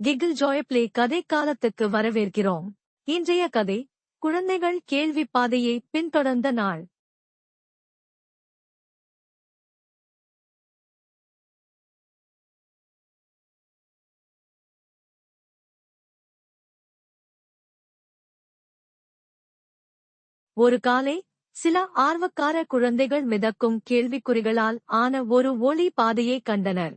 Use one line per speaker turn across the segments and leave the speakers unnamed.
கிகில் Joy play கதை காலத்துக்கு வரவேற்கிறோம். இன்றைய கதை குழந்தைகள் கேள்வி பாதையை பின்தொடர்ந்த நாள். ஒரு காலை சில ஆர்வக்கார குழந்தைகள் மிதக்கும் கேள்விக்குறிகளால் ஆன ஒரு ஒளி பாதையை கண்டனர்.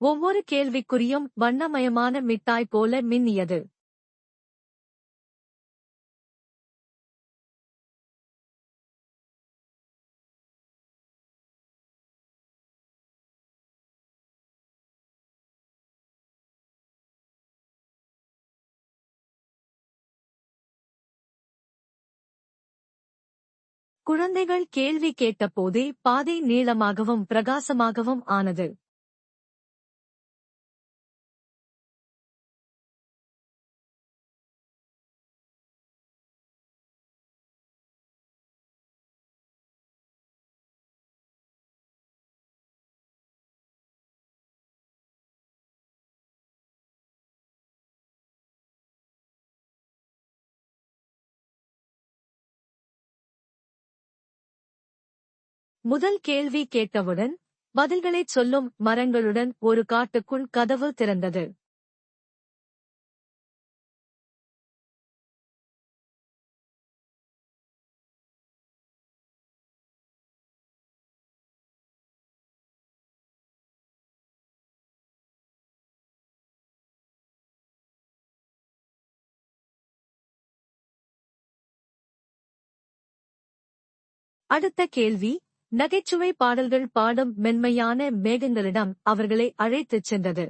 ஒவ்வொரு கேள்விக்குறியும் வண்ணமயமான மிட்டாய் போல மின்னியது. குழந்தைகள் கேள்வி கேட்டபோதே பாதை நீளமாகவும் பிரகாசமாகவும் ஆனது. முதல் கேள்வி கேட்டவுடன் பதில்களைச் சொல்லும் மரங்களுடன் ஒரு காட்டுக்குள் கதவு திறந்தது. அடுத்த கேள்வி நகைச்சுவை பாடல்கள் பாடும் மென்மையான மேகங்களிடம் அவர்களை அழைத்துச் சென்றது.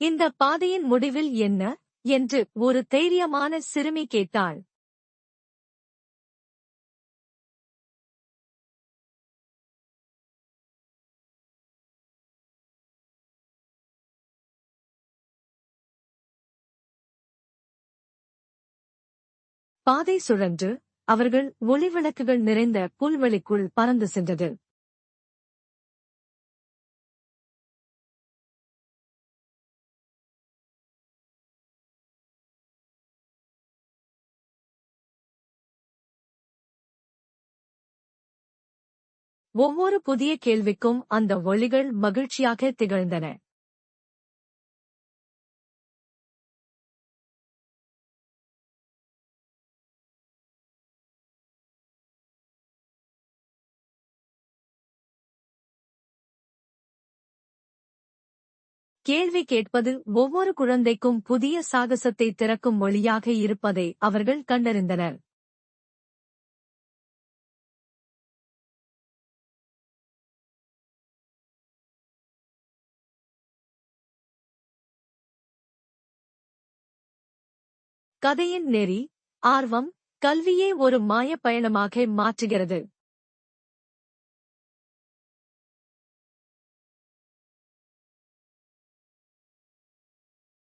இந்த பாதையின் முடிவில் என்ன? என்று ஒரு தைரியமான சிறுமி கேட்டாள். பாதை சுழன்று அவர்கள் ஒளிவிளக்குகள் நிறைந்த புல்வெளிக்குள் பறந்து சென்றது. ஒவ்வொரு புதிய கேள்விக்கும் அந்த ஒளிகள் மகிழ்ச்சியாக திகழ்ந்தன. கேள்வி கேட்பது ஒவ்வொரு குழந்தைக்கும் புதிய சாகசத்தை திறக்கும் மொழியாக இருப்பதை அவர்கள் கண்டறிந்தனர். கதையின் நெறி ஆர்வம் கல்வியே ஒரு மாய பயணமாக மாற்றுகிறது.